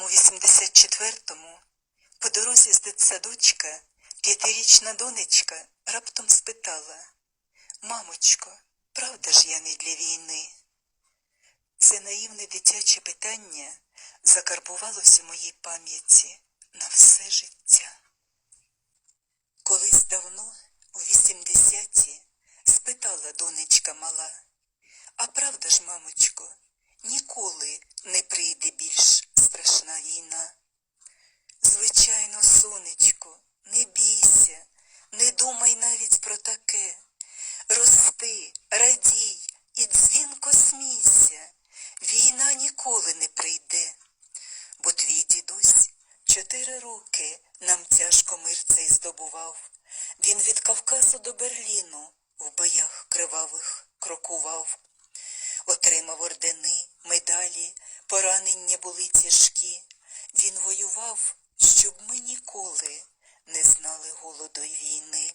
84-му по дорозі з дитсадочка п'ятирічна донечка раптом спитала Мамочко, правда ж я не для війни? Це наївне дитяче питання закарбувалося в моїй пам'яті на все життя. Колись давно, у 80-ті, спитала донечка мала, а правда ж, мамочко, ніколи не прийде більш страшна війна. Звичайно, сонечко, не бійся, не думай навіть про таке. Рости, радій і дзвінко смійся, війна ніколи не прийде. Бо твій дідусь чотири роки нам тяжко мир цей здобував. Він від Кавказу до Берліну в боях кривавих крокував. Отримав ордени, медалі, поранення були тяжкі. Він воював, щоб ми ніколи не знали голоду й війни,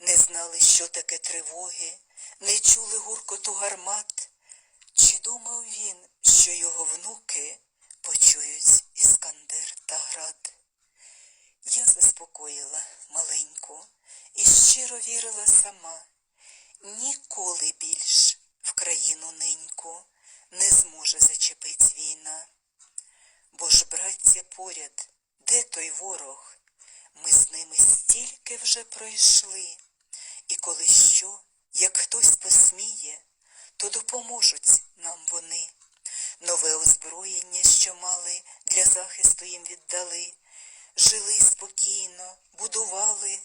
не знали, що таке тривоги, не чули гуркоту гармат. Чи думав він, що його внуки почують іскандер та град? Я заспокоїла маленьку і щиро вірила сама, ніколи більш в країну неньку не зможе зачепить війна. Бо ж, браття, поряд, де той ворог? Ми з ними стільки вже пройшли, і коли що, як хтось посміє, то допоможуть нам вони. Нове озброєння, що мали, для захисту їм віддали, жили спокійно, будували,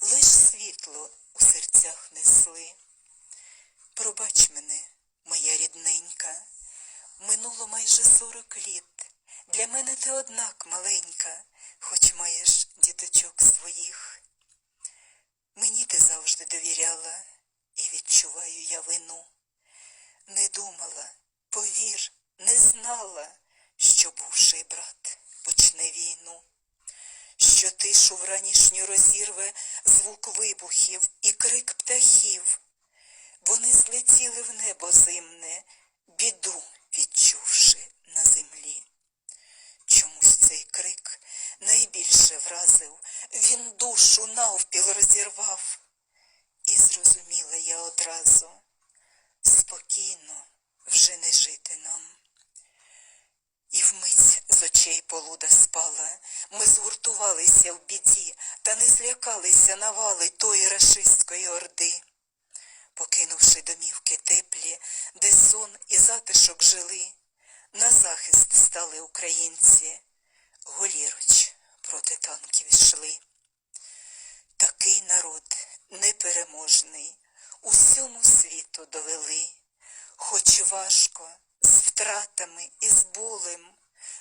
лиш світло у серцях несли. Пробач мене, моя рідненька, минуло майже сорок літ. Для мене ти однак маленька, хоч маєш діточок своїх. Мені ти завжди довіряла, і відчуваю я вину. Не думала, повір, не знала, що бувший брат почне війну, що тишу вранішню розірве звук вибухів і крик птахів. Вони злетіли в небо зимне, біду відчувши на землі. Чомусь цей крик найбільше вразив, він душу навпіл розірвав. І зрозуміла я одразу, спокійно вже не жити нам. І вмить з очей полуда спала, ми згуртувалися в біді та не злякалися навали тої рашистської орди. Покинувши домівки теплі, де сон і затишок жили, на захист стали українці, голіруч проти танків йшли. Такий народ непереможний, усьому світу довели, хоч важко, з втратами і з болем,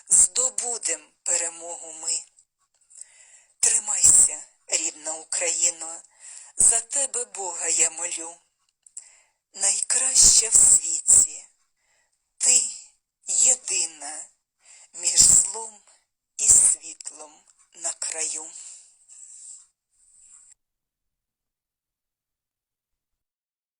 здобудем перемогу ми. Тримайся, рідна Україно, за тебе Бога я молю найкраща в світі, ти єдина між злом і світлом на краю.